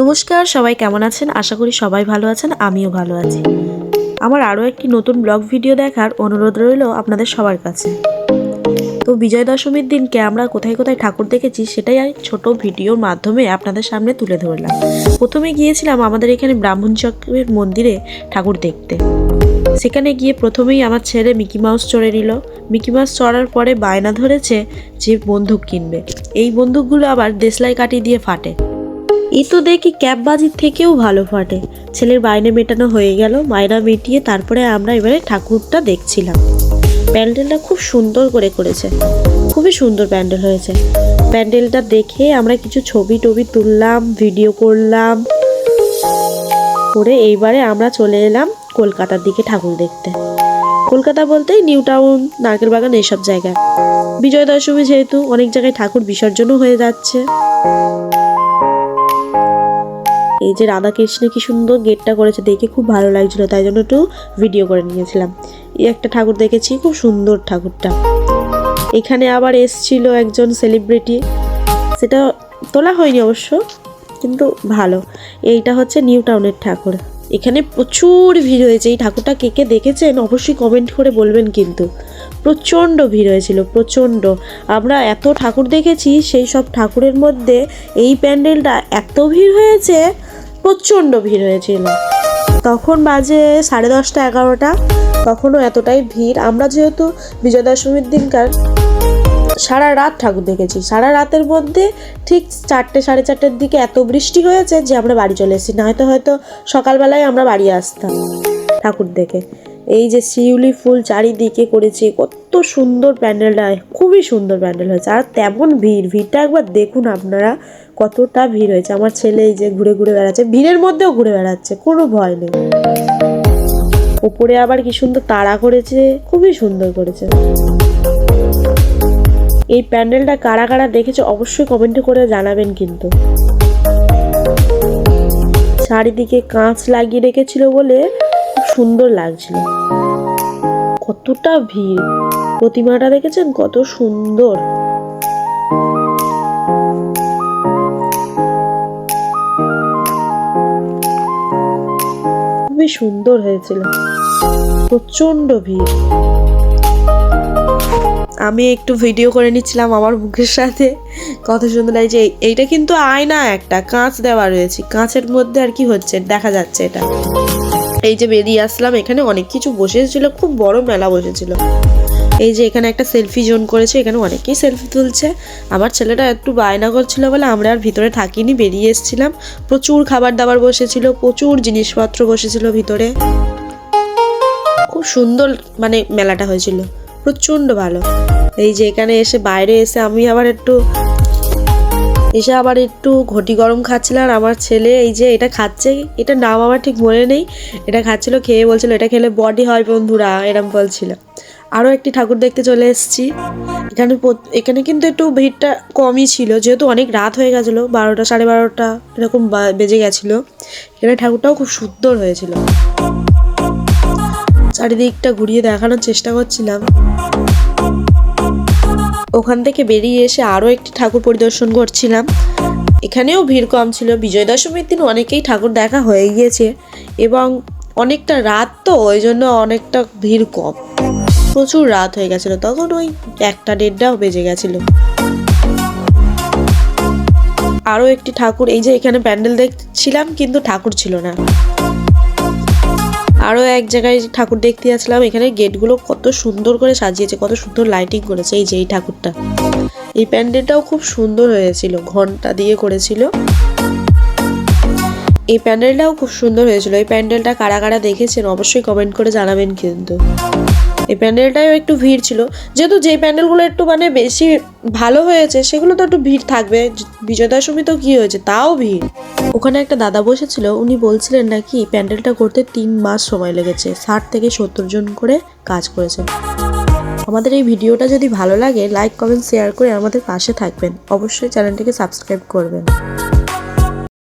নমস্কার, সবাই কেমন আছেন? আশা করি সবাই ভালো আছেন, আমিও ভালো আছি। আমার আরও একটি নতুন ব্লগ ভিডিও দেখার অনুরোধ রইল আপনাদের সবার কাছে। তো বিজয় দশমীর দিনকে আমরা কোথায় কোথায় ঠাকুর দেখেছি সেটাই আমি ছোট ভিডিওর মাধ্যমে আপনাদের সামনে তুলে ধরলাম। প্রথমে গিয়েছিলাম আমাদের এখানে ব্রাহ্মণ চক্রের মন্দিরে ঠাকুর দেখতে। সেখানে গিয়ে প্রথমেই আমার ছেলে মিকি মাউস চড়ে নিল। মিকি মাউস চড়ার পরে বায়না ধরেছে যে বন্দুক কিনবে। এই বন্দুকগুলো আবার দেশলাই কাটি দিয়ে ফাটে। এই তো দেখি ক্যাববাজির থেকেও ভালো ফাটে। ছেলের বাইনে মেটানো হয়ে গেল মায়না মিটিয়ে তারপরে আমরা এবারে ঠাকুরটা দেখছিলাম। প্যান্ডেলটা খুব সুন্দর করে করেছে। খুবই সুন্দর প্যান্ডেল হয়েছে। প্যান্ডেলটা দেখে আমরা কিছু ছবি টবি তুললাম, ভিডিও করলাম। করে এইবারে আমরা চলে এলাম কলকাতার দিকে ঠাকুর দেখতে। কলকাতা বলতেই নিউ টাউন, নারকেল বাগান এইসব জায়গায় বিজয় দশমী যেহেতু অনেক জায়গায় ঠাকুর বিসর্জনও হয়ে যাচ্ছে। এই যে রাধা কৃষ্ণে কি সুন্দর গেটটা করেছে, দেখে খুব ভালো লাগছিল, তাই জন্য একটু ভিডিও করে নিয়েছিলাম। এই একটা ঠাকুর দেখেছি, খুব সুন্দর ঠাকুরটা। এখানে আবার এসছিল একজন সেলিব্রিটি সেটা তোলা হয়নি অবশ্য, কিন্তু ভালো। এইটা হচ্ছে নিউ টাউনের ঠাকুর। এখানে প্রচুর ভিড় হয়েছে। এই ঠাকুরটা কে কে দেখেছেন অবশ্যই কমেন্ট করে বলবেন কিন্তু। প্রচণ্ড ভিড় হয়েছিল, প্রচণ্ড। আমরা এত ঠাকুর দেখেছি, সেই সব ঠাকুরের মধ্যে এই প্যান্ডেলটা এত ভিড় হয়েছে প্রচণ্ড ভিড় হয়েছিল। তখন বাজে সাড়ে দশটা, এগারোটা। তখনও এতটাই ভিড়। আমরা যেহেতু বিজয় দশমীর দিনকার সারা রাত ঠাকুর দেখেছি। সারা রাতের মধ্যে ঠিক চারটে, সাড়ে চারটের দিকে এত বৃষ্টি হয়েছে যে আমরা বাড়ি চলে এসেছি। নয়তো হয়তো সকালবেলায় আমরা বাড়ি আসতাম ঠাকুর দেখে। এই যে শিউলি ফুল চারিদিকে করেছে, কত সুন্দর প্যান্ডেলটা খুবই সুন্দর প্যান্ডেল হয়েছে। আর তেমন ভিড়, ভিড়টা একবার দেখুন আপনারা। কতটা ভিড় হয়েছে। আমার ছেলে এই যে ঘুরে ঘুরে বেড়াচ্ছে, ভিড়ের মধ্যেও ঘুরে বেড়াচ্ছে, কোনো ভয় নেই। ওপরে আবার কি সুন্দর তাড়া করেছে, খুবই সুন্দর করেছে। এই প্যান্ডেলটা কারা কারা দেখেছে অবশ্যই কমেন্টে করে জানাবেন কিন্তু। চারিদিকে কাঁচ লাগিয়ে রেখেছিল বলে খুব সুন্দর লাগছিল। কতটা ভিড়। প্রতিমাটা দেখেছেন? কত সুন্দর। খুবই সুন্দর হয়েছিল। প্রচণ্ড ভিড়। আমি একটু ভিডিও করে নিচ্ছিলাম আমার মুখের সাথে। কথা সুন্দর যে এইটা কিন্তু আয়না একটা, কাঁচ দেওয়া রয়েছে। কাঁচের মধ্যে আর কি হচ্ছে, দেখা যাচ্ছে এটা। এই যে বেরিয়ে আসলাম, এখানে অনেক কিছু বসেছিল, খুব বড় মেলা বসেছিল। এই যে এখানে একটা সেলফি জোন করেছে, এখানে অনেকেই সেলফি তুলছে। আমার ছেলেটা একটু বায়না করছিল বলে আমরা আর ভিতরে থাকিনি, বেরিয়ে এসেছিলাম। প্রচুর খাবার দাবার বসেছিল, প্রচুর জিনিসপত্র বসেছিল ভিতরে। খুব সুন্দর মানে মেলাটা হয়েছিল, প্রচণ্ড ভালো। এই যে এখানে এসে বাইরে এসে আমি আবার একটু, এসে আবার একটু ঘটি গরম খাচ্ছিলাম আর আমার ছেলে এই যে এটা খাচ্ছে এটা নাম আমার ঠিক মনে নেই। এটা খাচ্ছিল, খেয়ে বলছিল, এটা খেলে বডি হয় বন্ধুরা, এরম বলছিল। আরও একটি ঠাকুর দেখতে চলে এসেছি। এখানে এখানে কিন্তু একটু ভিড়টা কমই ছিল, যেহেতু অনেক রাত হয়ে গেছিল, বারোটা, সাড়ে বারোটা এরকম বেজে গেছিল। এখানে ঠাকুরটাও খুব সুন্দর হয়েছিল। চারিদিকটা ঘুরিয়ে দেখানোর চেষ্টা করছিলাম। ওখান থেকে বেরিয়ে এসে আরও একটি ঠাকুর পরিদর্শন করছিলাম। এখানেও ভিড় কম ছিল। বিজয় দশমীর দিন অনেকেই ঠাকুর দেখা হয়ে গিয়েছে এবং অনেকটা রাত তো, ওই জন্য অনেকটা ভিড় কম। প্রচুর রাত হয়ে গেছিল। তখন ওই একটা দেড়টাও বেজে গেছিল। আরও একটি ঠাকুর, এই যে এখানে প্যান্ডেল দেখছিলাম, কিন্তু ঠাকুর ছিল না। আরও এক জায়গায় ঠাকুর দেখতে আসলাম এখানে গেটগুলো কত সুন্দর করে সাজিয়েছে, কত সুন্দর লাইটিং করেছে, এই যে এই ঠাকুরটা। এই প্যান্ডেলটাও খুব সুন্দর হয়েছিল, ঘণ্টা দিয়ে করেছিল। এই প্যান্ডেলটাও খুব সুন্দর হয়েছিল। এই প্যান্ডেলটা কারা কারা দেখেছেন অবশ্যই কমেন্ট করে জানাবেন কিন্তু। এই প্যান্ডেলটাও একটু ভিড় ছিল। যেহেতু যে প্যান্ডেলগুলো একটু মানে বেশি ভালো হয়েছে, সেগুলো তো একটু ভিড় থাকবে। বিজয় দশমী তো কী হয়েছে? তাও ভিড়। ওখানে একটা দাদা বসেছিল, উনি বলছিলেন নাকি প্যান্ডেলটা করতে তিন মাস সময় লেগেছে। ষাট থেকে সত্তর জন করে কাজ করেছেন আমাদের এই ভিডিওটা যদি ভালো লাগে লাইক কমেন্ট শেয়ার করে আমাদের পাশে থাকবেন। অবশ্যই চ্যানেলটিকে সাবস্ক্রাইব করবেন।